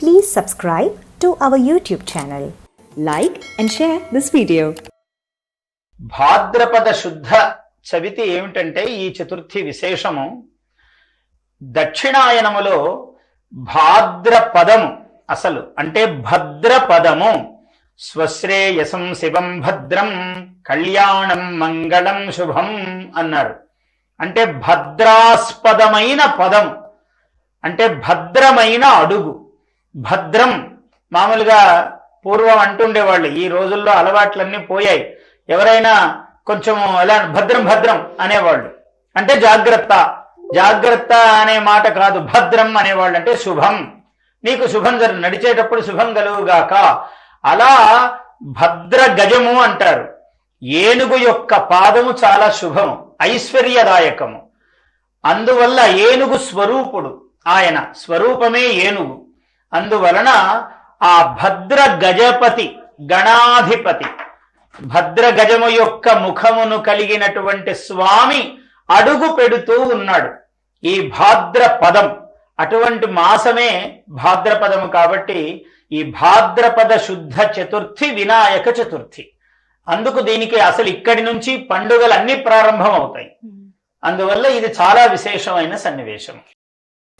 Please subscribe to our YouTube channel. Like and share this video. భాద్రపద శుద్ధ చవితి ఏమిటంటే ఈ చతుర్థి విశేషము దక్షిణాయనములో భాద్రపదము అసలు అంటే భద్రపదము స్వశ్రేయసం శివం భద్రం కళ్యాణం మంగళం శుభం అన్నారు అంటే భద్రాస్పదమైన పదం అంటే భద్రమైన అడుగు భద్రం మామూలుగా పూర్వం అంటుండేవాళ్ళు. ఈ రోజుల్లో అలవాట్లన్నీ పోయాయి. ఎవరైనా కొంచెం ఎలా భద్రం భద్రం అనేవాళ్ళు. అంటే జాగ్రత్త. జాగ్రత్త అనే మాట కాదు. భద్రం అనేవాళ్ళు అంటే శుభం. నీకు శుభం జరు నడిచేటప్పుడు శుభం కలుగుగాక అలా భద్ర గజము అంటారు. ఏనుగు యొక్క పాదము చాలా శుభము. ఐశ్వర్యదాయకము. అందువల్ల ఏనుగు స్వరూపుడు. ఆయన స్వరూపమే ఏనుగు. అందువలన ఆ భద్ర గజపతి గణాధిపతి భద్ర గజము యొక్క ముఖమును కలిగినటువంటి స్వామి అడుగు పెడుతూ ఉన్నాడు. ఈ భాద్ర పదం అటువంటి మాసమే భాద్రపదము కాబట్టి ఈ భాద్రపద శుద్ధ చతుర్థి వినాయక చతుర్థి. అందుకు దీనికి అసలు ఇక్కడి నుంచి పండుగలన్నీ ప్రారంభం అవుతాయి అందువల్ల ఇది చాలా విశేషమైన సన్నివేశం.